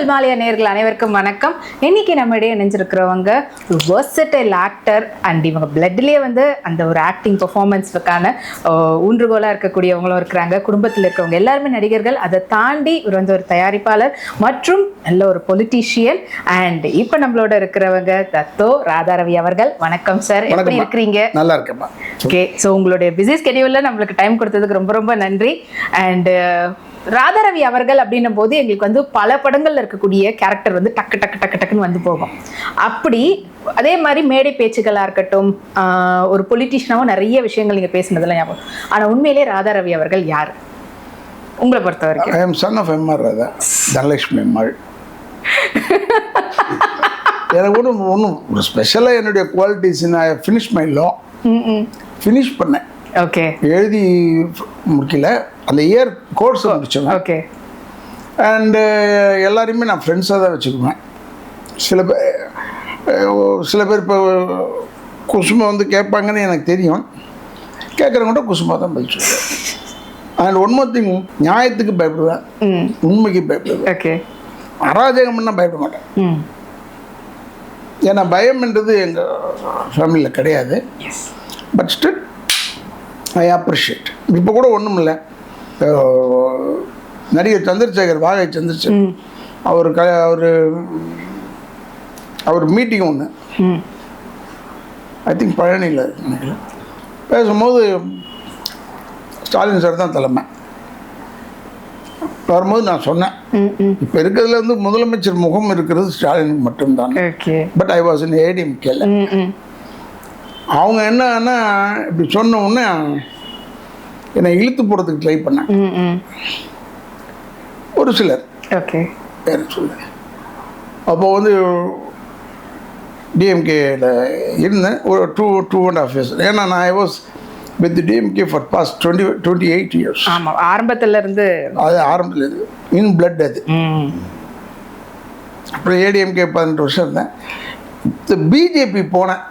ஃபில்மாலயா நேர்கள் அனைவருக்கும் வணக்கம். இன்னைக்கு நம்ம இடையே இணைஞ்சிருக்கிறவங்க versatile ஆக்டர் அண்ட் இவங்க பிளட்லேயே வந்து அந்த ஒரு ஆக்டிங் பெர்ஃபார்மன்ஸுக்கான ஊன்றுகோலாக இருக்கக்கூடியவங்களும் இருக்கிறாங்க. குடும்பத்தில் இருக்கிறவங்க எல்லாருமே நடிகர்கள். அதை தாண்டி இவர் வந்து ஒரு தயாரிப்பாளர் மற்றும் நல்ல ஒரு பொலிட்டீஷியன் அண்ட் இப்போ நம்மளோட இருக்கிறவங்க தத்தோ ராதாரவி அவர்கள். வணக்கம் சார் எப்படி. இருக்கிறீங்க? நல்லா இருக்கேம்மா. ஓகே ஸோ உங்களுடைய பிஸி ஸ்கெடியூலில் நம்மளுக்கு டைம் கொடுத்ததுக்கு ரொம்ப ரொம்ப நன்றி. அண்டு ராதாரவி அவர்கள் அப்படின்னும் போது எங்களுக்கு வந்து பல படங்கள்ல இருக்கக்கூடிய கேரக்டர் வந்து டக்கு டக்கு டக்கு டக்குன்னு வந்து போகும். அப்படி அதே மாதிரி மேடை பேச்சுகளா இருக்கட்டும் ஒரு பொலிட்டிஷியனாவும் நிறைய விஷயங்கள் நீங்க பேசுனதெல்லாம் ஞாபகம் ஆனா உண்மையிலே ராதாரவி அவர்கள் யார்? உங்களை பொறுத்த வரைக்கும். I am son of MR Radha Dhanalakshmi Ammal எனக்கு ஒன்றும் ஒன்றும் ஒரு ஸ்பெஷலாக என்னுடைய குவாலிட்டிஸ் நான் ஃபினிஷ் மை லா ஃபினிஷ் பண்ணேன். ஓகே எழுதி முடிக்கல. அந்த இயர் கோர்ஸ் முடிச்சவன். ஓகே அண்டு எல்லாரையுமே நான் ஃப்ரெண்ட்ஸாக தான் வச்சுக்குவேன். சில பேர் சில பேர் இப்போ குசுமை வந்து கேட்பாங்கன்னு எனக்கு தெரியும். கேட்குறவங்க கூட குசுமாக தான் பதில் சொல்லுவேன். அண்ட் ஒன் மோர் திங் நியாயத்துக்கு பயப்படுவேன். ம். உண்மைக்கு பயப்படுவேன். ஓகே அராஜகம் பண்ணால் பயப்பட மாட்டேன். ஏன்னா பயம்ன்றது எங்கள் ஃபேமிலியில் கிடையாது. பட் ஸ்டில் ஐ அப்ரிஷியேட் இப்போ கூட ஒன்றும் இல்லை நடிகர் சந்திரசேகர் வாகை சந்திரசேகர். அவர் க அவர் அவர் மீட்டிங் ஒன்று ஐ திங்க் பழனியில் பேசும்போது ஸ்டாலின் சார் தான் தலைமை. வரும்போது நான் சொன்னேன். இப்போ இருக்கிறதுல வந்து முதலமைச்சர் முகம் இருக்கிறது ஸ்டாலினுக்கு மட்டும்தான். பட் ஐ வாஸ் இன் ஏடிஎம் கேல ம் ம். அவங்க என்னன்னா இப்படி சொன்ன உடனே என்னை இழுத்து போகிறதுக்கு ட்ரை பண்ணேன். ஒரு சிலர். ஓகே. பேர் சொல்ல. அப்போ வந்து டிஎம்கேல இருந்தேன். ஒரு two two and half years ஏன்னா நான் I was with DMK for past twenty twenty eight years ஆமா ஆரம்பத்துல இருந்து அது ஆரம்பத்தில் இது இன் பிளட் அது. அப்புறம் ஏடிஎம்கே பதினெட்டு வருஷம் இருந்தேன். இந்த பிஜேபி போனேன்.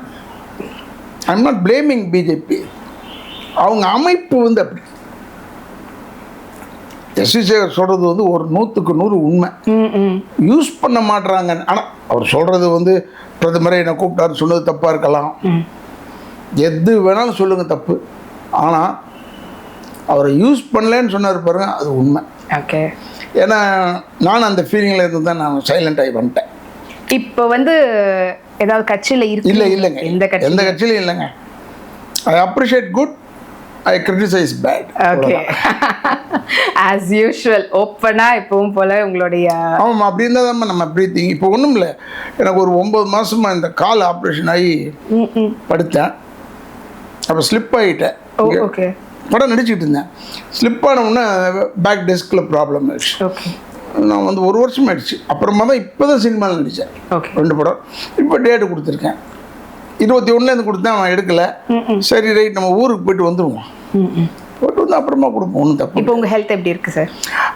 ஐம் நாட் பிளேமிங் பிஜேபி அவங்க அமைப்பு வந்து அப்படி. எஸ்வி சேகர் சொல்கிறது வந்து ஒரு நூற்றுக்கு நூறு உண்மை. யூஸ் பண்ண மாட்றாங்க. ஆனால் அவர் சொல்கிறது வந்து பிரதமரை என்னை கூப்பிட்டாரு சொன்னது தப்பாக இருக்கலாம். எது வேணாலும் சொல்லுங்கள் தப்பு. ஆனால் அவரை யூஸ் பண்ணலன்னு சொன்னார் பாருங்க அது உண்மை. ஓகே. ஏன்னா நான் அந்த ஃபீலிங்கில் இருந்து தான் நான் சைலண்ட் ஆகி வந்துட்டேன். இப்போ வந்து ஏதாவது கட்சியில இருக்கு இல்லை இல்லைங்க. எந்த கட்சி? எந்த கட்சியிலையும் இல்லைங்க. I appreciate good I criticize bad okay as usual ஓப்பனா இப்பவும் போல உங்களுடைய ஆமாம் அப்படி இருந்தால் தான் நம்ம ப்ரீத்திங் இப்போ ஒன்றும் இல்லை எனக்கு ஒரு ஒம்பது மாதமாக இந்த கால் ஆப்ரேஷன் ஆகி படுத்தேன். அப்போ ஸ்லிப் ஆகிட்டேன் ஓகே படம் நடிச்சுக்கிட்டு இருந்தேன். ஸ்லிப் ஆன உடனே பேக் டெஸ்கில் ப்ராப்ளம் ஆயிடுச்சு. ஓகே நான் வந்து ஒரு வருஷம் ஆயிடுச்சு. அப்புறமா தான் இப்போ தான் சினிமாவில் நடித்தேன் ஓகே ரெண்டு படம். இப்போ டேட்டு கொடுத்துருக்கேன். இருபத்தி ஒன்றுலேருந்து கொடுத்தேன் அவன் எடுக்கல. சரி ரைட் நம்ம ஊருக்கு போயிட்டு வந்துடுவோம் போயிட்டு வந்து அப்புறமா கொடுப்போம். ஒன்றும் தப்பு இப்போ உங்க ஹெல்த் எப்படி இருக்கு sir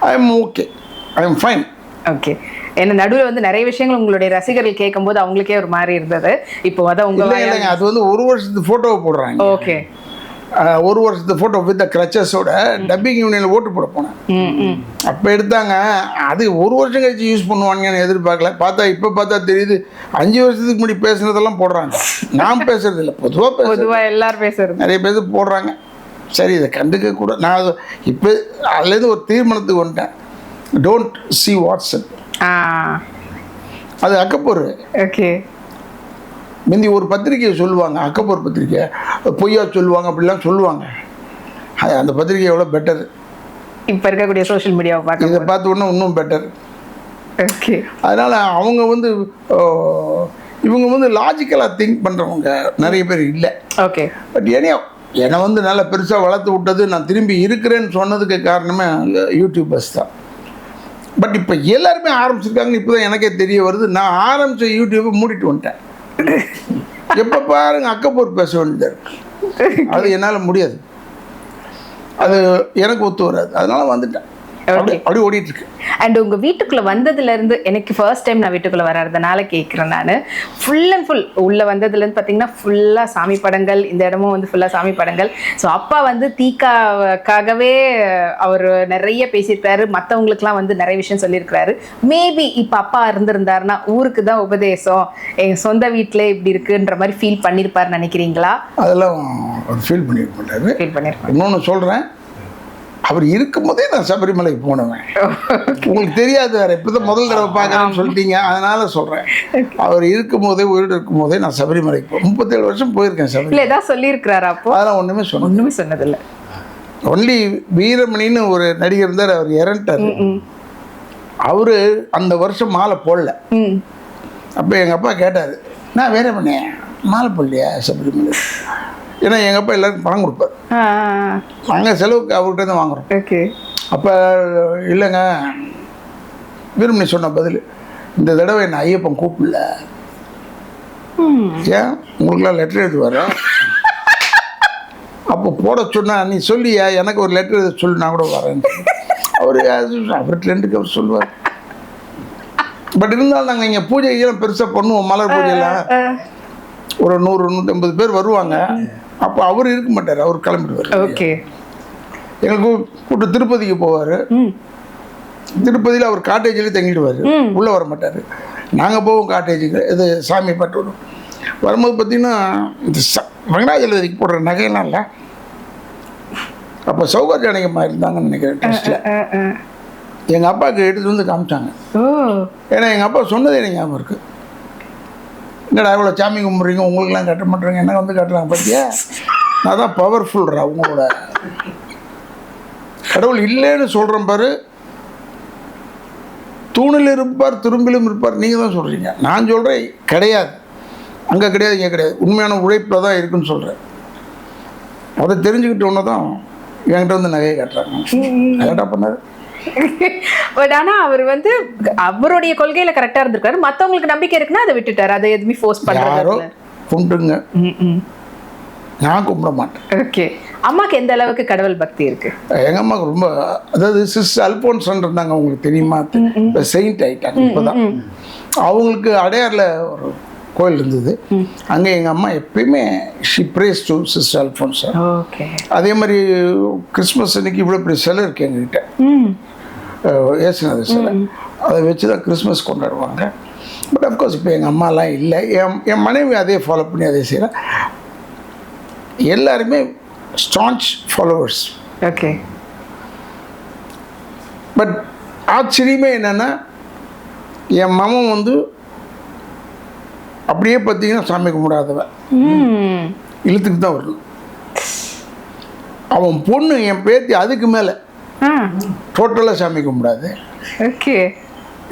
I am okay I am fine okay ஏன்னா நடுவில் வந்து நிறைய விஷயங்கள் உங்களுடைய ரசிகர்கள் கேட்கும்போது அவங்களுக்கே ஒரு மாதிரி இருந்தது. இப்போ உங்க இல்லை இல்லைங்க அது வந்து ஒரு வருஷத்து ஃபோட்டோவை போடுறாங்க. ஓகே ஒரு வருஷத்து ஃபோட்டோ வித் கிரச்சஸோட டப்பிங் யூனியனில் ஓட்டு போட போனேன். அப்போ எடுத்தாங்க. அது ஒரு வருஷம் கழிச்சு யூஸ் பண்ணுவாங்கன்னு எதிர்பார்க்கல. பார்த்தா இப்போ பார்த்தா தெரியுது. அஞ்சு வருஷத்துக்கு முன்னாடி பேசுனதெல்லாம் போடுறாங்க. நான் பேசுறது இல்லை பொதுவாக பேச பொதுவா எல்லாரும் பேசுறது. நிறைய பேர் போடுறாங்க. சரி இதை கண்டுக்க கூட நான் இப்போ அதுலேருந்து ஒரு தீர்மானத்துக்கு வந்துட்டேன். டோன்ட் சி வாட்ஸ்அப் அது அக்கப்போர். ஓகே. முந்தி ஒரு பத்திரிக்கையை சொல்லுவாங்க அக்கப்போர் பத்திரிக்கை பொய்யா சொல்லுவாங்க அப்படிலாம் சொல்லுவாங்க. அது அந்த பத்திரிக்கை எவ்வளோ பெட்டர் இப்போ இருக்கக்கூடிய சோஷியல் மீடியாவை பார்க்க இதை பார்த்த உடனே இன்னும் பெட்டர் ஓகே. அதனால் அவங்க வந்து இவங்க வந்து லாஜிக்கலாக திங்க் பண்ணுறவங்க நிறைய பேர் இல்லை. ஓகே. பட் ஏனையோ என்னை வந்து நல்லா பெருசாக வளர்த்து விட்டது நான் திரும்பி இருக்கிறேன்னு சொன்னதுக்கு காரணமே யூடியூபர்ஸ் தான். பட் இப்போ எல்லாருமே ஆரம்பிச்சிருக்காங்கன்னு இப்போ தான் எனக்கே தெரிய வருது. நான் ஆரம்பித்த யூடியூப்பை மூடிட்டு வந்துட்டேன். எப்போ பாருங்க அக்கப்போர் பேச வேண்டியதாக இருக்கு. அது என்னால் முடியாது. அது எனக்கு ஒத்து வராது. அதனால் வந்துட்டேன். அப்படி ஓடிட்டு இருக்கு அண்ட் உங்க வீட்டுக்குள்ள வந்ததுல இருந்து எனக்கு ஃபர்ஸ்ட் டைம் நான் வீட்டுக்குள்ள வர்றதுனால கேட்குறேன் நான். ஃபுல் அண்ட் ஃபுல் உள்ள வந்ததுல இருந்து பாத்தீங்கன்னா ஃபுல்லா சாமி படங்கள் இந்த இடமும் வந்து ஃபுல்லா சாமி படங்கள். ஸோ அப்பா வந்து தீக்காக்காகவே அவர் நிறைய பேசியிருக்காரு. மற்றவங்களுக்குலாம் வந்து நிறைய விஷயம் சொல்லியிருக்கிறாரு. மேபி இப்போ அப்பா இருந்திருந்தாருன்னா ஊருக்கு தான் உபதேசம். எங்க சொந்த வீட்டில் இப்படி இருக்குன்ற மாதிரி ஃபீல் பண்ணியிருப்பாருன்னு நினைக்கிறீங்களா? அதெல்லாம் ஃபீல் மாட்டாரு. ஃபீல் பண்ணியிருப்பாரு இன்னொன்று சொல்கிறேன் அவர் இருக்கும்போதே நான் சபரிமலைக்கு போனவன். உங்களுக்கு தெரியாது வேற. இப்போதான் முதல் தடவை பார்க்குறேன்னு சொல்லிட்டீங்க. அதனால சொல்கிறேன் அவர் இருக்கும்போதே உயிரோடு இருக்கும்போதே நான் சபரிமலைக்கு போ முப்பத்தேழு வருஷம் போயிருக்கேன் சபரி ஏதாவது சொல்லியிருக்கிறாரா அப்போ? அதெல்லாம் ஒன்றுமே சொன்னேன் ஒண்ணுமே சொன்னதில்லை. ஒன்லி வீரமணின்னு ஒரு நடிகர் இருந்தார் அவர் இறந்துட்டார். அவர் அந்த வருஷம் மாலை போடல. அப்போ எங்கள் அப்பா கேட்டார் நான் வீரமணி மாலை போடலையா சபரிமலை? ஏன்னா எங்கள் அப்பா எல்லாருக்கும் பணம் கொடுப்பார். நாங்கள் செலவுக்கு அவர்கிட்ட தான் வாங்குறோம். ஓகே. அப்போ இல்லைங்க வீரமணி சொன்ன பதில் இந்த தடவை என்னை ஐயப்பன் கூப்பிடல? ஏன்? உங்களுக்குலாம் லெட்டர் எழுதுவார்? அப்போ போட சொன்னா நீ சொல்லியா? எனக்கு ஒரு லெட்டர் எழுத சொல்லு நான் கூட வரேன். அவர் அவர் அவர் சொல்லுவார். பட் இருந்தாலும் நாங்கள் இங்கே பூஜைகள்லாம் பெருசாக பண்ணுவோம் மலர் பூஜையெல்லாம். ஒரு நூறு நூற்றம்பது பேர் வருவாங்க. அப்போ அவர் இருக்க மாட்டார் அவர் கிளம்பிடுவார். ஓகே. எங்களுக்கு கூட்டு திருப்பதிக்கு போவார். திருப்பதியில் அவர் காட்டேஜில் தங்கிடுவார். உள்ளே வர மாட்டார். நாங்கள் போவோம் காட்டேஜுக்கு இது சாமி பட்டு வரும் வரும்போது பார்த்தீங்கன்னா இந்த ச வெங்கடாஜலதிக்கு போடுற நகையெல்லாம் இல்லை. அப்போ சௌகர்யானிகமாக இருந்தாங்கன்னு நினைக்கிறேன் ஆ. எங்கள் அப்பாவுக்கு எடுத்து வந்து காமிச்சாங்க. ஏன்னா எங்கள் அப்பா சொன்னதே எனக்கு ஞாபகம் இருக்குது என்னடா இவ்வளோ சாமி கும்பிட்றீங்க? உங்களுக்குலாம் கட்ட மாட்டேறீங்க. என்ன வந்து கட்டுறாங்க நான் தான் பவர்ஃபுல்ரா உங்களோட. கடவுள் இல்லைன்னு சொல்கிறேன் பாரு. தூணில் இருப்பார் துரும்பிலும் இருப்பார். நீங்கள் தான் சொல்கிறீங்க நான் சொல்கிறேன் கிடையாது. அங்கே கிடையாது இங்கே கிடையாது. உண்மையான உழைப்பில் தான் இருக்குன்னு சொல்கிறேன் அதை தெரிஞ்சுக்கிட்ட ஒன்று தான் என்கிட்ட வந்து நகையை கட்டுறாங்க. கரெக்டாக பண்ணாரு? பட் ஆனா அவர் வந்து அவருடைய கொள்கையில கரெக்டா இருந்திருக்காரு. மத்தவங்களுக்கு நம்பிக்கை இருக்குன்னா அதை விட்டுட்டாரு. அதை எதுவுமே ஃபோர்ஸ் கும்பிட்டுங்க ம் நான் கும்பிட மாட்டேன். ஓகே அம்மாக்கு எந்த அளவுக்கு கடவுள் பக்தி இருக்கு? எங்கள் அம்மாவுக்கு ரொம்ப அதாவது சிஸ் அல்போன்சன் இருந்தாங்க அவங்களுக்கு தெரியுமா? செயின்ட் ஆயிட்டாங்க இப்போதான். அவங்களுக்கு அடையாரில் ஒரு கோயில் இருந்தது. அங்கே எங்கள் அம்மா எப்பயுமே she prays to sister okay அதே மாதிரி கிறிஸ்மஸ் அன்னைக்கு இவ்வளோ பெரிய சிலை இருக்கு எங்ககிட்ட. இயேசுநாதர் சிலை. அதை வச்சு தான் கிறிஸ்மஸ் கொண்டாடுவாங்க. பட் அஃப்கோர்ஸ் இப்போ எங்கள் அம்மாலாம் இல்லை. என் என் மனைவி அதே ஃபாலோ பண்ணி அதே செய்கிறேன் எல்லாருமே ஸ்டான்ச் ஃபாலோவர்ஸ் ஓகே பட் ஆச்சரியமே என்னென்னா என் மகன் வந்து அப்படியே பார்த்தீங்கன்னா சாமி கும்பிடாதவன் இழுத்துக்கு தான் வரணும். அவன் பொண்ணு என் பேத்தி அதுக்கு மேலே. டோட்டலாக சாமி கும்பிடாது. ஓகே.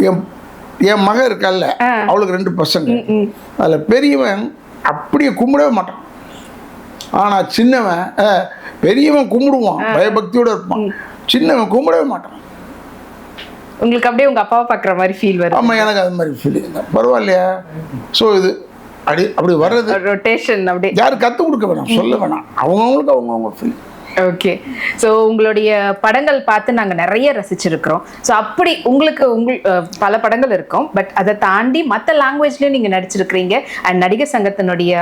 என் என் மகன் இருக்கால்ல. அவளுக்கு ரெண்டு பசங்க. அதில் பெரியவன் அப்படியே கும்பிடவே மாட்டான். ஆனால் சின்னவன் பெரியவன் கும்பிடுவான் பயபக்தியோடு இருப்பான். சின்னவன் கும்பிடவே மாட்டான். உங்களுக்கு அப்படியே உங்க அப்பாவை பார்க்குற மாதிரி ஃபீல் வரும் ஆமாம் எனக்கு அது மாதிரி ஃபீலிங் தான் பரவாயில்லையா? ஸோ இது அப்படி அப்படி வர்றது ரொட்டேஷன் அப்படியே. யாரும் கற்றுக் கொடுக்க வேணாம் சொல்ல வேணாம். அவங்கவுங்களுக்கு அவங்கவுங்க ஃபீல் ஓகே ஸோ உங்களுடைய படங்கள் பார்த்து நாங்கள் நிறைய ரசிச்சிருக்கிறோம். ஸோ அப்படி உங்களுக்கு உங்கள் பல படங்கள் இருக்கும். பட் அதை தாண்டி மற்ற லாங்குவேஜ்லயும் நீங்க நடிச்சிருக்கிறீங்க. அண்ட் நடிகர் சங்கத்தினுடைய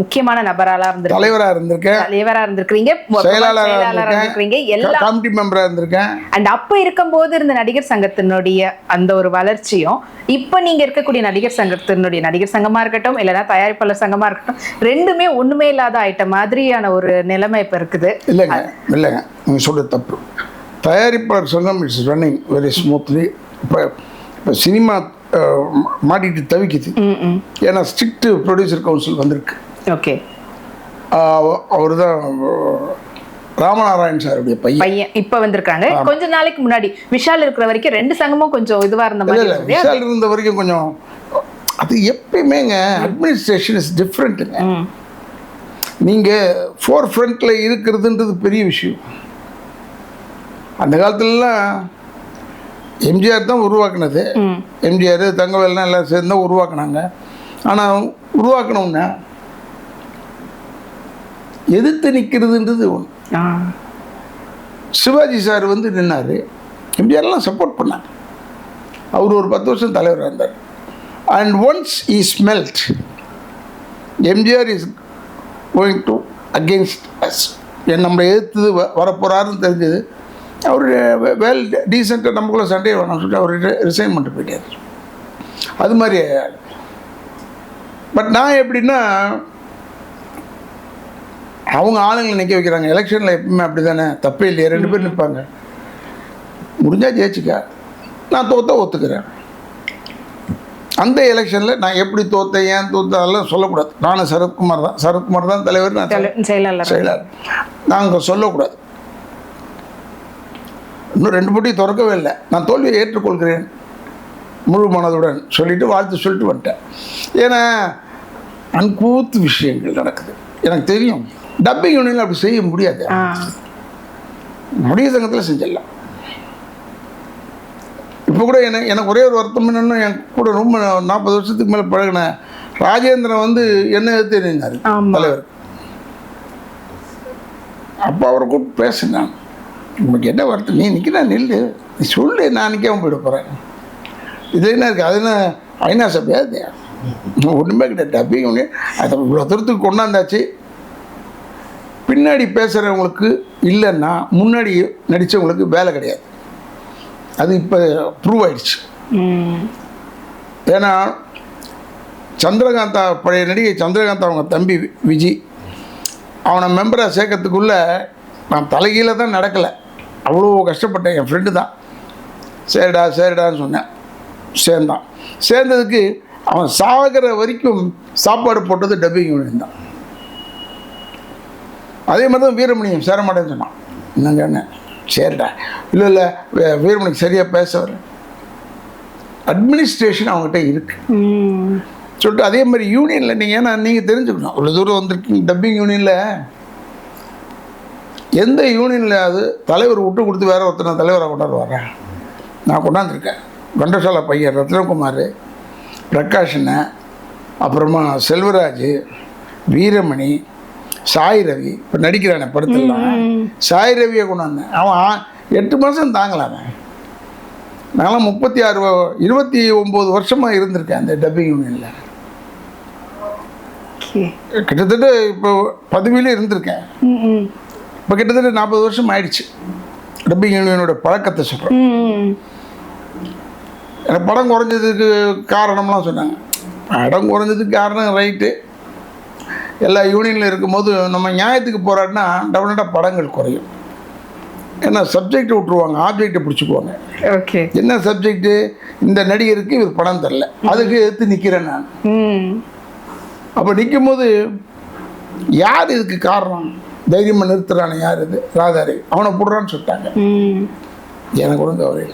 முக்கியமான நபராலாம் இருந்திருக்கீங்க. தலைவராக இருந்திருக்கேன். தலைவரா இருந்திருக்கிறீங்க. செயலாளராக செயலாளரா இருந்திருக்கிறீங்க. எல்லா கமிட்டி மெம்பராக இருந்திருக்கேன். அண்ட் அப்ப இருக்கும்போது இருந்த நடிகர் சங்கத்தினுடைய அந்த ஒரு வளர்ச்சியும் இப்ப நீங்க இருக்கக்கூடிய நடிகர் சங்கத்தினுடைய நடிகர் சங்கமா இருக்கட்டும் இல்லைன்னா தயாரிப்பாளர் சங்கமா இருக்கட்டும் ரெண்டுமே ஒண்ணுமே இல்லாத ஆயிட்ட மாதிரியான ஒரு நிலைமை இப்ப இருக்குது. இல்லைங்க. இல்லைங்க. நீங்கள் சொல்கிறது தப்பு. தயாரிப்பாளர் சங்கம் இட்ஸ் ரன்னிங் வெரி ஸ்மூத்லி இப்போ இப்போ சினிமா மாட்டிட்டு தவிக்குது. ஏன்னா ஸ்ட்ரிக்ட் ப்ரொடியூசர் கவுன்சில் வந்திருக்கு. ஓகே. அவர் தான் ராமநாராயண் சாருடைய பையன். பையன். இப்ப வந்திருக்காங்க. கொஞ்ச நாளைக்கு முன்னாடி விஷால் இருக்கிற வரைக்கும் ரெண்டு சங்கமும் கொஞ்சம் இதுவா இருந்த மாதிரி இல்லை. விஷால் இருந்த வரைக்கும் கொஞ்சம் அது எப்பயுமேங்க அட்மினிஸ்ட்ரேஷன் இஸ் டிஃப்ரெண்ட்டுங்க நீங்கள் ஃபோர் ஃப்ரண்ட்டில் இருக்கிறதுன்றது பெரிய விஷயம். அந்த காலத்துலலாம் எம்ஜிஆர் தான் உருவாக்குனது. எம்ஜிஆர் தங்கவேல்லாம் எல்லாம் சேர்ந்து தான் உருவாக்குனாங்க. ஆனால் உருவாக்கணும்னா எதிர்த்து நிற்கிறதுன்றது ஒன்று சிவாஜி சார் வந்து நின்னார். எம்ஜிஆர்லாம் சப்போர்ட் பண்ணாங்க. அவர் ஒரு பத்து வருஷம் தலைவராக இருந்தார். And once I smelt MGR is going to against us என் நம்மளை எதிர்த்து வ- வரப்போகிறாருன்னு தெரிஞ்சது. அவர் வெல் டீசெண்டாக நம்மக்குள்ளே சண்டே வேணாம்னு சொல்லிட்டு அவர் ரிசைன் பண்ணிட்டு போயிட்டார். அது மாதிரி பட் நான் எப்படின்னா அவங்க ஆளுங்களை நிற்க வைக்கிறாங்க. எலெக்ஷனில் எப்பவுமே அப்படி தானே தப்பே இல்லையே. ரெண்டு பேர் நிற்பாங்க முடிஞ்சால் ஜெயிச்சுக்க. நான் தோத்த ஒத்துக்கிறேன். அந்த எலெக்ஷனில் நான் எப்படி தோத்தேன் ஏன் தோத்தேன் அதெல்லாம் சொல்லக்கூடாது. நானும் சரத்குமார் தான். சரத்குமார் தான் தலைவர் நான் செயலாளர். செயலாளர். நாங்கள் சொல்லக்கூடாது. இன்னும் ரெண்டு போட்டி திறக்கவே இல்லை. நான் தோல்வியை ஏற்றுக்கொள்கிறேன். முழு மனதுடன் சொல்லிட்டு வாழ்த்து சொல்லிட்டு வந்துட்டேன். ஏன்னா அன்கூத்து விஷயங்கள் நடக்குது. எனக்கு தெரியும். டப்பிங் யூனியனில் அப்படி செய்ய முடியாது. நடிகை சங்கத்தில் செஞ்சிடலாம். இப்போ கூட எனக்கு எனக்கு ஒரே ஒரு வருத்தம் என்னன்னா என் கூட ரொம்ப நாற்பது வருஷத்துக்கு மேலே பழகின ராஜேந்திரன் வந்து என்ன எதிர்த்து நின்னார் ஆமா. தலைவர். அப்போ அவரை கூப்பிட்டு பேசினான் உனக்கு என்ன வருத்தம்? நீ நிற்கிறா நில்லு. நீ சொல்லு நான் நிற்காம போயிட போகிறேன் இது என்ன இருக்குது அது என்ன ஐநா சபையா அது ஒன்றுமே கிடையாது. ஒன்று அதை இவ்வளோ தூரத்துக்கு கொண்டாந்தாச்சு பின்னாடி பேசுகிறவங்களுக்கு இல்லைன்னா முன்னாடி நடித்தவங்களுக்கு வேலை கிடையாது. அது இப்போ ப்ரூவ் ஆயிடுச்சு. ஏன்னா சந்திரகாந்தா பழைய நடிகை சந்திரகாந்தா அவங்க தம்பி விஜி அவனை மெம்பராக சேர்க்கறதுக்குள்ளே நான் தலைகீழ தான் நடக்கலை. அவ்வளோ கஷ்டப்பட்டேன் என் ஃப்ரெண்டு தான். சரிடா சரிடான்னு சொன்னேன். சேர்ந்தான். சேர்ந்ததுக்கு அவன் சாகிற வரைக்கும் சாப்பாடு போட்டது டப்பிங் யூனியன் தான். அதே மாதிரி தான் வீரமணியம் சேரமாட்டேன்னு சொன்னான். என்னங்க என்ன சரிடா இல்லை இல்லை வீரமணிக்கு சரியாக பேச வர அட்மினிஸ்ட்ரேஷன் அவங்ககிட்ட இருக்குது ம். சொல்லிட்டு அதே மாதிரி யூனியனில் நீங்கள் ஏன்னா நீங்கள் தெரிஞ்சுக்கணும். அவ்வளோ தூரம் வந்திருக்கீங்க டப்பிங் யூனியனில் எந்த யூனியனில் அது தலைவர் விட்டு கொடுத்து வேற ஒருத்தனை தலைவராக கொண்டாந்து வரேன் நான் கொண்டாந்துருக்கேன். கண்டசாலா பையன் ரத்னகுமார் பிரகாஷனை அப்புறமா செல்வராஜ் வீரமணி சாய் ரவி இப்போ நடிக்கிறானே படத்துலாம் சாய் ரவியை கொண்டாந்தேன் அவன் ஆ- எட்டு மாதம் தாங்கலாமே. நான்லாம் முப்பத்தி ஆறு இருபத்தி ஒம்பது வருஷமாக இருந்திருக்கேன் அந்த டப்பிங் யூனியனில் கிட்டத்தட்ட இப்போ பதவியிலே இருந்திருக்கேன். இப்போ கிட்டத்தட்ட நாற்பது வருஷம் ஆயிடுச்சு. டப்பிங் யூனியனோட பழக்கத்தை சொல்கிறேன் எனக்கு படம் குறைஞ்சதுக்கு காரணம்லாம் சொன்னாங்க. படம் குறைஞ்சதுக்கு காரணம் ரைட்டு எல்லா யூனியனில் இருக்கும்போது நம்ம நியாயத்துக்கு போராடினா டெஃபினட்டாக படங்கள் குறையும். ஏன்னா சப்ஜெக்ட் விட்ருவாங்க ஆப்ஜெக்டை பிடிச்சிக்குவாங்க. ஓகே என்ன சப்ஜெக்ட்டு இந்த நடிகருக்கு இவர் படம் தரல. அதுக்கு எடுத்து நிற்கிறேன் நான். அப்போ நிற்கும்போது யார் இதுக்கு காரணம்? தைரியமாக நிறுத்துறானே யார் இது? ராதாரி. அவனை போடுறான்னு சொல்லிட்டாங்க. எனக்கு ஒன்றும் கவலை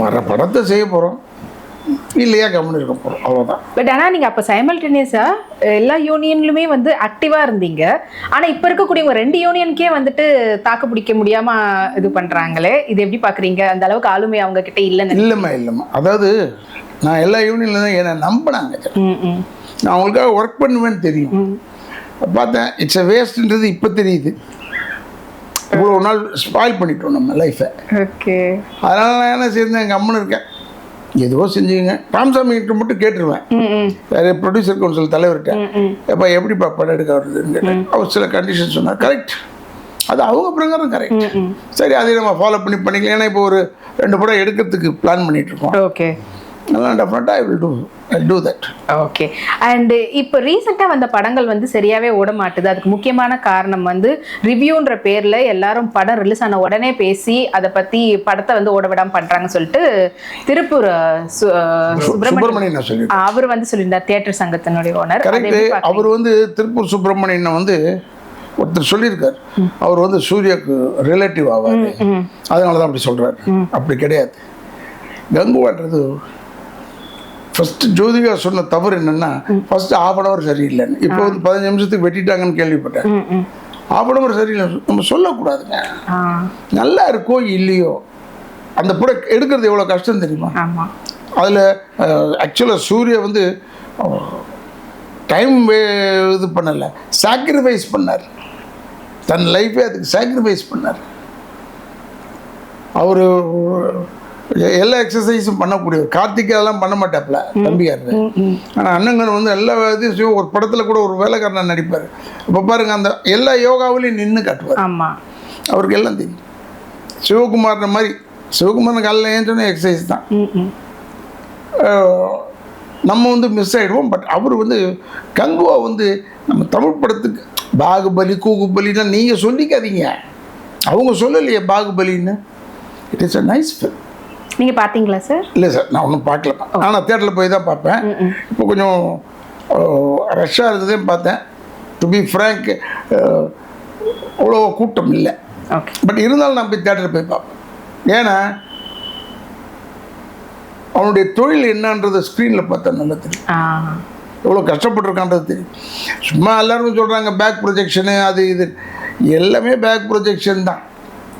வர படத்தை செய்ய போகிறோம் இல்லையா கம்முன்னு இருக்க போகிறோம் அவ்வளோதான் பட் ஆனால் நீங்கள் அப்போ சைமல்டேனியஸாக எல்லா யூனியன்லுமே வந்து ஆக்டிவாக இருந்தீங்க. ஆனால் இப்போ இருக்கக்கூடியவங்க ரெண்டு யூனியனுக்கே வந்துட்டு தாக்கு பிடிக்க முடியாமல் இது பண்ணுறாங்களே இது எப்படி பார்க்குறீங்க அந்த அளவுக்கு ஆளுமை அவங்க கிட்ட இல்லைன்னு இல்லைம்மா இல்லைம்மா. அதாவது நான் எல்லா யூனியன்ல தான் என்னை நம்பினாங்க. ம் ம். நான் அவங்களுக்காக ஒர்க் பண்ணுவேன்னு தெரியும். பார்த்தேன் இட்ஸ் அ வேஸ்ட்ன்றது இப்போ தெரியுது. இவ்வளோ நாள் ஸ்பாயில் பண்ணிட்டோம் நம்ம லைஃப்பை ஓகே அதனால் நான் என்ன செஞ்சேன் கம்முன்னு இருக்கேன். ஏதோ செஞ்சுங்க ராமசாமி கிட்ட மட்டும் கேட்டுருவேன். வேறு ப்ரொடியூசர் கவுன்சில் தலைவர்கிட்ட. எப்போ எப்படிப்பா படம் எடுக்க வருதுன்னு கேட்டேன். அவர் சில கண்டிஷன் சொன்னார். கரெக்ட் அது அவங்க பிரகாரம் கரெக்ட் சரி அதை நம்ம ஃபாலோ பண்ணி பண்ணிக்கலாம். ஏன்னா இப்போ ஒரு ரெண்டு படம் எடுக்கிறதுக்கு பிளான் பண்ணிட்டு இருக்கோம். ஓகே. அதெல்லாம் டெஃபினட்டாக I will do I do that okay and இப்போ ரீசெண்டாக வந்த படங்கள் வந்து சரியாவே ஓட மாட்டுது. அதுக்கு முக்கியமான காரணம் வந்து ரிவ்யூன்ற பேர்ல எல்லாரும் படம் ரிலீஸ் ஆன உடனே பேசி அதை பத்தி படத்தை வந்து ஓட விடாம பண்றாங்கன்னு சொல்லிட்டு திருப்பூர் சுப்பிரமணியன் அவர் வந்து சொல்லியிருந்தார் தியேட்டர் சங்கத்தினுடைய ஓனர். கரெக்டு அவர் வந்து திருப்பூர் சுப்பிரமணியனை வந்து ஒருத்தர் சொல்லியிருக்கார். அவர் வந்து சூர்யாவுக்கு ரிலேட்டிவ் ஆவார். அதனால தான் அப்படி சொல்கிறார் அப்படி கிடையாது. கங்குவான்றது ஃபஸ்ட்டு ஜோதிகா சொன்ன தவறு என்னென்னா ஃபஸ்ட்டு ஆஃப் அன் சரியில்லைன்னு. இப்போ வந்து பதினஞ்சு நிமிஷத்துக்கு வெட்டிட்டாங்கன்னு கேள்விப்பட்டேன். ஆஃப் அன் சரியில்லை. நம்ம சொல்லக்கூடாதுங்க. நல்லா இருக்கோ இல்லையோ அந்த படம் எடுக்கிறது எவ்வளோ கஷ்டம் தெரியுமா? அதில் ஆக்சுவலாக சூர்யா வந்து டைம் இது பண்ணலை. சாக்ரிஃபைஸ் பண்ணார். தன் லைஃபே அதுக்கு சாக்ரிஃபைஸ் பண்ணார். அவர் எல்லா எக்ஸசைஸும் பண்ணக்கூடியவர். கார்த்திகெல்லாம் பண்ண மாட்டாப்ல தம்பியார். ஆனால் அண்ணங்கன் வந்து எல்லா இதையும். ஒரு படத்தில் கூட ஒரு வேலைக்காரன் நடிப்பார். இப்போ பாருங்க அந்த எல்லா யோகாவிலையும் நின்று காட்டுவார். ஆமா. அவருக்கு எல்லாம் தெரியும். சிவகுமார் மாதிரி சிவகுமார் காலையில் ஏன் எக்ஸசைஸ் தான். நம்ம வந்து மிஸ் ஆகிடுவோம் பட் அவர் வந்து கங்குவா வந்து நம்ம தமிழ் படத்துக்கு பாகுபலி கூகுபலின்னா நீங்கள் சொல்லிக்காதீங்க. அவங்க சொல்லலையே பாகுபலின்னு. It is a nice film நீங்க பாத்தீங்களா சார் இல்லை சார் நான் ஒன்றும் பார்க்கல ஆனால் தேட்டரில் போய் தான் பார்ப்பேன் இப்போ கொஞ்சம் ரஷ்ஷாக இருக்குதே பார்த்தேன். டு பி ஃப்ரேங்க் அவ்வளோ கூட்டம் இல்லை. பட் இருந்தாலும் நான் போய் தேட்டரில் போய் பார்ப்பேன் ஏன்னா அவனுடைய தொழில் என்னன்றது ஸ்க்ரீனில் பார்த்தா நல்லா தெரியும். எவ்வளோ கஷ்டப்பட்டிருக்கான்றது தெரியும். சும்மா எல்லாரும் சொல்கிறாங்க பேக் ப்ரொஜெக்ஷனு அது இது. எல்லாமே பேக் ப்ரொஜெக்ஷன் தான்.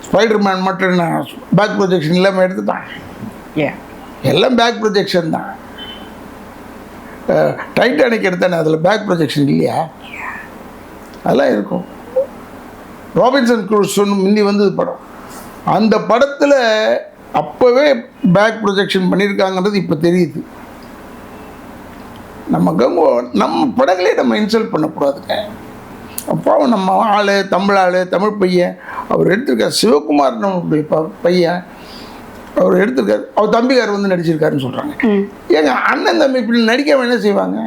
ஸ்பைடர் மேன் மட்டும் என்ன பேக் ப்ரொஜெக்ஷன் இல்லாமல் எடுத்துட்டான். ஏ எல்லாம் பேக் ப்ரொஜெக்ஷன் தான். டைட்டானிக் எடுத்தானே அதில் பேக் ப்ரொஜெக்ஷன் இல்லையா? அதெல்லாம் இருக்கும். ராபின்சன் க்ரூஸ் முந்தி வந்தது படம். அந்த படத்தில் அப்போவே பேக் ப்ரொஜெக்ஷன் பண்ணியிருக்காங்கன்றது இப்போ தெரியுது. நம்ம கங்கோ நம்ம படங்களே நம்ம இன்சல்ட் பண்ணக்கூடாதுங்க. அப்போ நம்ம ஆள் தமிழ் ஆள் தமிழ் பையன். அவர் எடுத்திருக்கார் சிவகுமார் நம்மளுடைய பையன். அவர் எடுத்திருக்காரு அவர் தம்பிக்கார் வந்து நடிச்சிருக்காருன்னு சொல்கிறாங்க ஏங்க அண்ணன் தம்பி இப்படி நடிக்காம என்ன செய்வாங்க?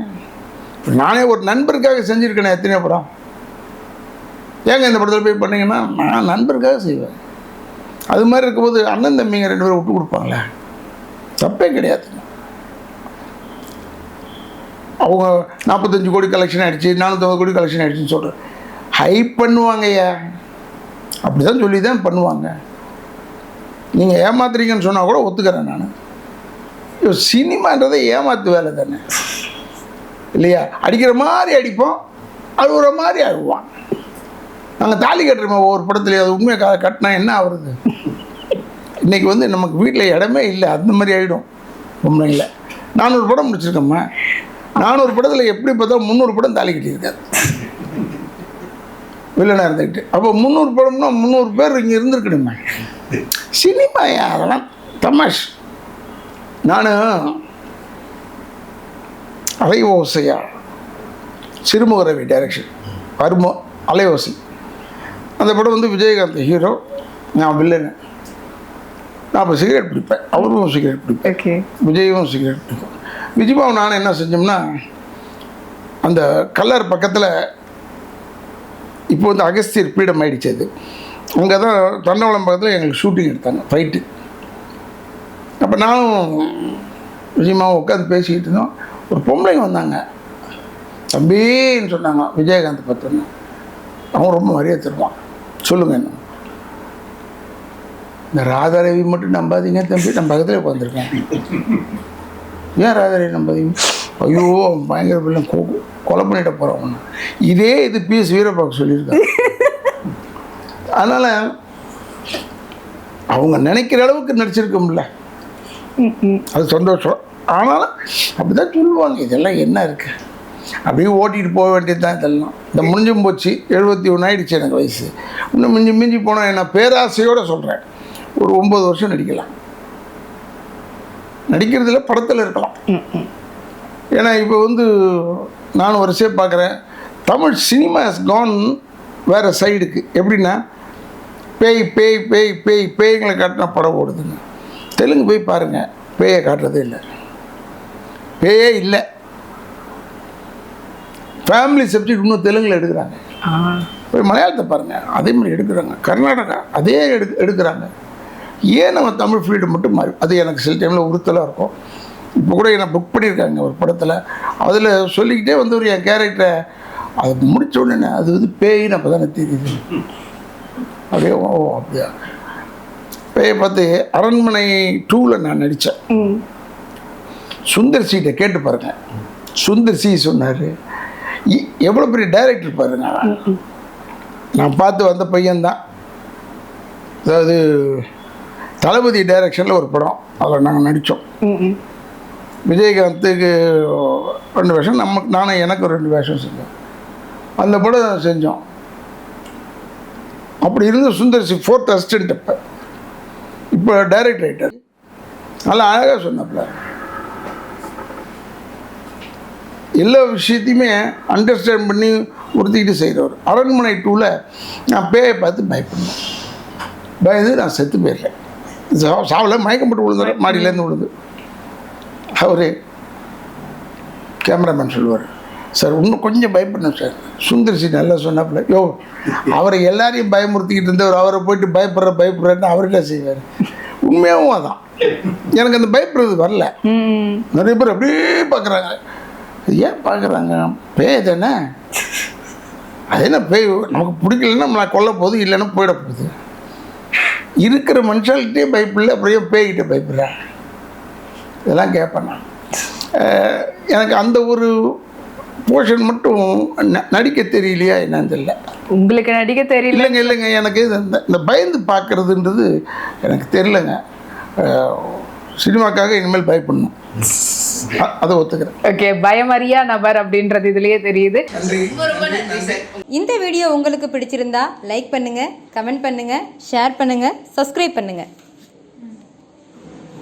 நானே ஒரு நண்பருக்காக செஞ்சுருக்கேனே எத்தனையோ படம். ஏங்க இந்த படத்தில் போய் பண்ணீங்கன்னா நான் நண்பருக்காக செய்வேன். அது மாதிரி இருக்கும்போது அண்ணன் தம்பிங்க ரெண்டு பேரும் விட்டு கொடுப்பாங்களே? தப்பே கிடையாது. அவங்க நாற்பத்தஞ்சு கோடி கலெக்ஷன் ஆயிடுச்சு நானூற்றம்பது கோடி கலெக்ஷன் ஆயிடுச்சுன்னு சொல்கிறேன் ஹைப் பண்ணுவாங்கய்யா. அப்படி தான் சொல்லி தான் பண்ணுவாங்க. நீங்கள் ஏமாத்துறீங்கன்னு சொன்னால் கூட ஒத்துக்கிறேன் நான். சினிமான்றதை ஏமாத்து வேலை தானே. இல்லையா? அடிக்கிற மாதிரி அடிப்போம் அழுகிற மாதிரி அழுவான் நாங்கள் தாலி கட்டுறோமே ஒவ்வொரு படத்துலையும் அது உண்மையை க- கட்டினா என்ன ஆகுறது இன்றைக்கி வந்து நமக்கு வீட்டில் இடமே இல்லை அந்த மாதிரி ஆகிடும் உண்மையில் நானூறு படம் முடிச்சிருக்கோம்மா. நானூறு படத்தில் எப்படி பார்த்தா முந்நூறு படம் தாலி கட்டியிருக்காரு. வில்லனாக இருந்துக்கிட்டு அப்போ முந்நூறு படம்னா முந்நூறு பேர் இங்கே இருந்திருக்கணுமே. சினிமாயா அதெல்லாம்? தமாஷ். நான் அலை ஓசையா சிறுமுக ரவி டைரக்ஷன் அருமோ அலை ஓசை அந்த படம் வந்து விஜயகாந்த் ஹீரோ நான் வில்லனு நான் அப்போ சிகரெட் பிடிப்பேன். அவரும் சிகரெட் பிடிப்பேன் ஓகே விஜயும் சிகரெட் பிடிக்கும். விஜயபாவும் நானும் என்ன செஞ்சோம்னா அந்த கல்லர் பக்கத்தில் இப்போ வந்து அகஸ்தியர் பீடம் ஆயிடுச்சு அது. அங்கே தான் தண்டவளம் பக்கத்தில் எங்களுக்கு ஷூட்டிங் எடுத்தாங்க ஃபைட்டு அப்போ நானும் விஜயமாவும் உட்காந்து பேசிக்கிட்டு இருந்தோம். ஒரு பொம்பளைங்க வந்தாங்க. தம்பின்னு சொன்னாங்க விஜயகாந்த் பார்த்தோன்னு அவன் ரொம்ப மரியாதை தருவான். சொல்லுங்க என்ன? இந்த ராதாரவி மட்டும் நம்பாதீங்க தம்பி நம்ம பக்கத்தில் உட்காந்துருக்கேன் ஏன் ராதாரவி நம்பாதீங்க ஐயோ அவன் பயங்கர பிள்ளை கொ கொலை பண்ணிட்ட போகிறான் இதே இது பி எஸ் வீரபாக்கு சொல்லியிருக்காங்க அதனால் அவங்க நினைக்கிற அளவுக்கு நடிச்சிருக்கோம்ல. அது சந்தோஷம். ஆனாலும் அப்படி தான் சொல்லுவாங்க. இதெல்லாம் என்ன இருக்கு? அப்படியே ஓட்டிகிட்டு போக வேண்டியது தான் இதெல்லாம். இந்த முடிஞ்சும் போச்சு. எழுபத்தி ஒன்று ஆயிடுச்சு எனக்கு வயசு. இன்னும் மிஞ்சி மிஞ்சி போனால் என்ன பேராசையோடு சொல்கிறேன் ஒரு ஒம்பது வருஷம் நடிக்கலாம். நடிக்கிறதுல படத்தில் இருக்கலாம். ஏன்னா இப்போ வந்து நான் வரிசையாக பார்க்குறேன் தமிழ் சினிமா has gone வேறு சைடுக்கு எப்படின்னா பேய் பேய் பேய் பேய் பேய்களை காட்டின படம் ஓடுதுங்க. தெலுங்கு போய் பாருங்கள் பேயை காட்டுறதே இல்லை. பேயே இல்லை. ஃபேமிலி சப்ஜெக்ட் இன்னும் தெலுங்கில் எடுக்கிறாங்க. போய் மலையாளத்தை பாருங்கள் அதே மாதிரி எடுக்கிறாங்க. கர்நாடகா அதே எடு எடுக்கிறாங்க. ஏன் நம்ம தமிழ் ஃபீல்டு மட்டும் மாறி அது எனக்கு சில டைமில் உறுத்தலாக இருக்கும். இப்போ கூட என்னை புக் பண்ணியிருக்காங்க ஒரு படத்தில். அதில் சொல்லிக்கிட்டே வந்து ஒரு என் கேரக்டரை அது முடிச்ச உடனே அது வந்து பேயின்னு அப்போ தானே தெரியுது. அப்படியே ஓ அப்படியா? பேயை பார்த்து அரண்மனை டூவில் நான் நடித்தேன் சுந்தர் சீட்டை கேட்டு பாருங்க. சுந்தர் சி சொன்னார் எவ்வளோ பெரிய டைரக்டர் பாருங்க. நான் பார்த்து வந்த பையன்தான். அதாவது தளபதி டைரக்ஷனில் ஒரு படம். அதில் நாங்கள் நடித்தோம் விஜயகாந்துக்கு ரெண்டு வேஷம் நமக்கு நானும் எனக்கு ரெண்டு வேஷம் செஞ்சோம். அந்த படம் செஞ்சோம். அப்படி இருந்த சுந்தர் சி ஃபோர்த் அசிஸ்டன்ட் அப்போ. இப்போ டைரக்ட் ரைட்டர் நல்லா அழகாக சொன்னாப்புல எல்லா விஷயத்தையுமே அண்டர்ஸ்டாண்ட் பண்ணி உறுத்திக்கிட்டு செய்கிறவர் அரண்மனை டூவில் நான் பேயை பார்த்து பயப்படணும். பயந்து நான் செத்து போயிடுறேன். சாவுல மயக்கம் போட்டு விழுந்துறேன் மாடியிலேருந்து விழுந்து. அவர் கேமராமேன் சொல்லுவார். சார் இன்னும் கொஞ்சம் பயப்படணும் சார். சுந்தர் சி நல்லா சொன்னாப்புல யோ அவரை எல்லாரையும் பயமுறுத்திக்கிட்டு இருந்தவர் அவரை போயிட்டு பயப்படுற பயப்படுறேன்னு அவர் என்ன செய்வார்? உண்மையாகவும் அதான். எனக்கு அந்த பயப்படுறது வரல. நிறைய பேர் அப்படியே பார்க்குறாங்க ஏன் பார்க்குறாங்க பேய் தானே அது என்ன பேய்? நமக்கு பிடிக்கலன்னா நம்மளை கொல்ல போகுது இல்லைன்னா போயிட போகுது. இருக்கிற மனுஷால்கிட்டே பயப்படல அப்புறம் ஏன் பேய்கிட்ட பயப்படுறேன் இதெல்லாம் கேட்பேன் நான். எனக்கு அந்த ஒரு போர்ஷன் மட்டும் நடிக்க தெரியலையா என்னன்னு தெரியல. உங்களுக்கு நடிக்க தெரியல? இல்லைங்க இல்லைங்க எனக்கு இந்த பயந்து பார்க்குறதுன்றது எனக்கு தெரிலங்க அஹ் சினிமாக்காக இனிமேல் பயப்படணும் அதை ஒத்துக்கிறேன். ஓகே பயமறியா நபர் அப்படின்றது இதுலயே தெரியுது. இந்த வீடியோ உங்களுக்கு பிடிச்சிருந்தா லைக் பண்ணுங்க கமெண்ட் பண்ணுங்க ஷேர் பண்ணுங்க சப்ஸ்கிரைப் பண்ணுங்க.